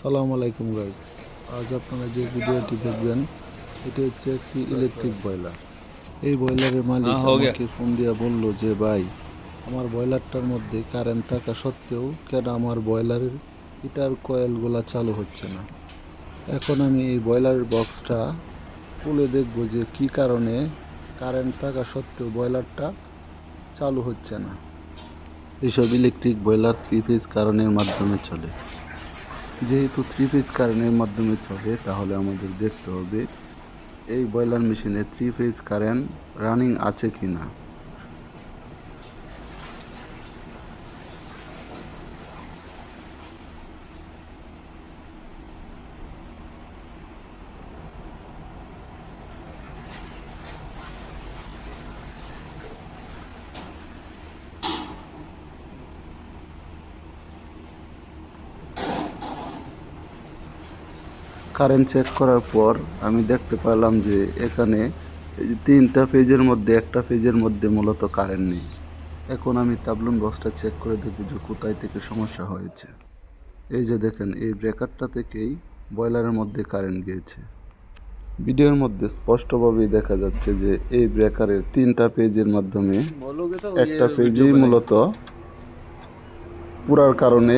সালাম আলাইকুম গাইজ আজ আপনারা যে ভিডিওটি দেখবেন এটি হচ্ছে একটি ইলেকট্রিক বয়লার এই বয়লারের মালিক। আমাকে ফোন দিয়ে বলল যে ভাই আমার বয়লারটার মধ্যে কারেন্ট থাকা সত্ত্বেও কেন আমার বয়লারের হিটার কয়েলগুলা চালু হচ্ছে না? এখন আমি এই বয়লারের বক্সটা খুলে দেখব যে কি কারণে কারেন্ট থাকা সত্ত্বেও বয়লারটা চালু হচ্ছে না। এইসব ইলেকট্রিক বয়লার থ্রি ফেজ কারণের মাধ্যমে চলে। যেহেতু থ্রি ফেজ কারেন্টের মাধ্যমে চলে, তাহলে আমাদের দেখতে হবে, এই বয়লার মেশিনে থ্রি ফেজ কারেন্ট রানিং আছে কি না কারেন্ট চেক করার পর আমি দেখতে পেলাম যে এখানে তিনটা পেজের মধ্যে একটা পেজের মধ্যে মূলত কারেন্ট নেই। এখন আমি তাবলুন বক্সটা চেক করে দেখি যে কোথায় থেকে সমস্যা হয়েছে। এই যে দেখেন এই ব্রেকারটা থেকেই বয়লারের মধ্যে কারেন্ট গিয়েছে। ভিডিওর মধ্যে স্পষ্টভাবেই দেখা যাচ্ছে যে এই ব্রেকারের তিনটা পেজের মাধ্যমে একটা পেজেই মূলত পুরার কারণে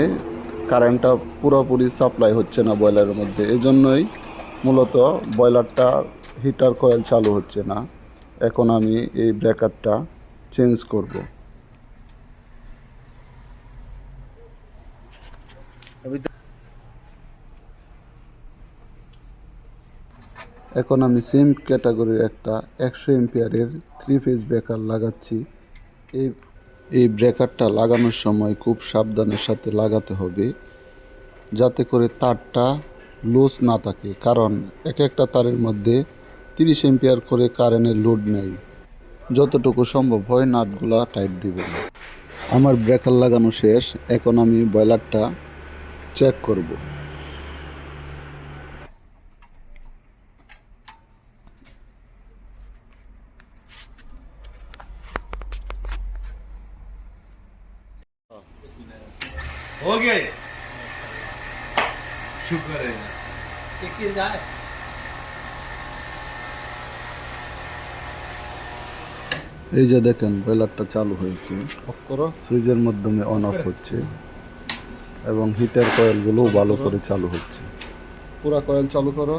কারেন্টটা পুরোপুরি সাপ্লাই হচ্ছে না বয়লারের মধ্যে। এজন্যই মূলত বয়লারটা হিটার কয়েল চালু হচ্ছে না। এখন আমি এই ব্রেকারটা চেঞ্জ করব। এখন আমি সেম ক্যাটাগরির একটা একশো এমপিয়ারের থ্রি ফেজ ব্রেকার লাগাচ্ছি। এই এই ব্রেকারটা লাগানোর সময় খুব সাবধানের সাথে লাগাতে হবে, যাতে করে তারটা লুজ না থাকে, কারণ এক একটা তারের মধ্যে তিরিশ এম্পিয়ার করে কারেন্টের লোড নেই। যতটুকু সম্ভব হয় নাটগুলা টাইট দিবেন। আমার ব্রেকার লাগানো শেষ, এখন আমি বয়লারটা চেক করব। हो गया ये? शुक्र है एक चीज जाए এই যে দেখেন বয়লারটা চালু হয়েছে অফ করো সুইচের মাধ্যমে অন অফ হচ্ছে এবং হিটার কয়েলগুলোও ভালো করে চালু হচ্ছে পুরা কয়েল চালু করো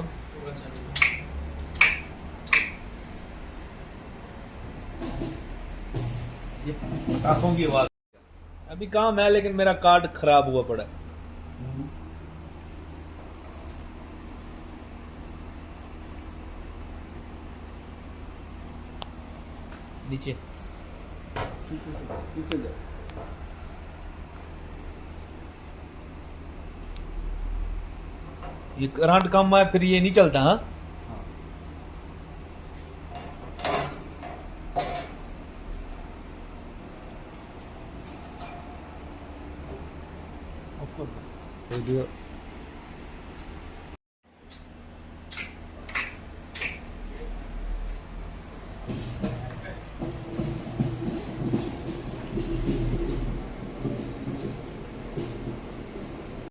आंखों की आवाज अभी काम है, लेकिन मेरा कार्ड खराब हुआ पड़ा है। नीचे। ये करंट कम है फिर ये नहीं चलता हाँ? video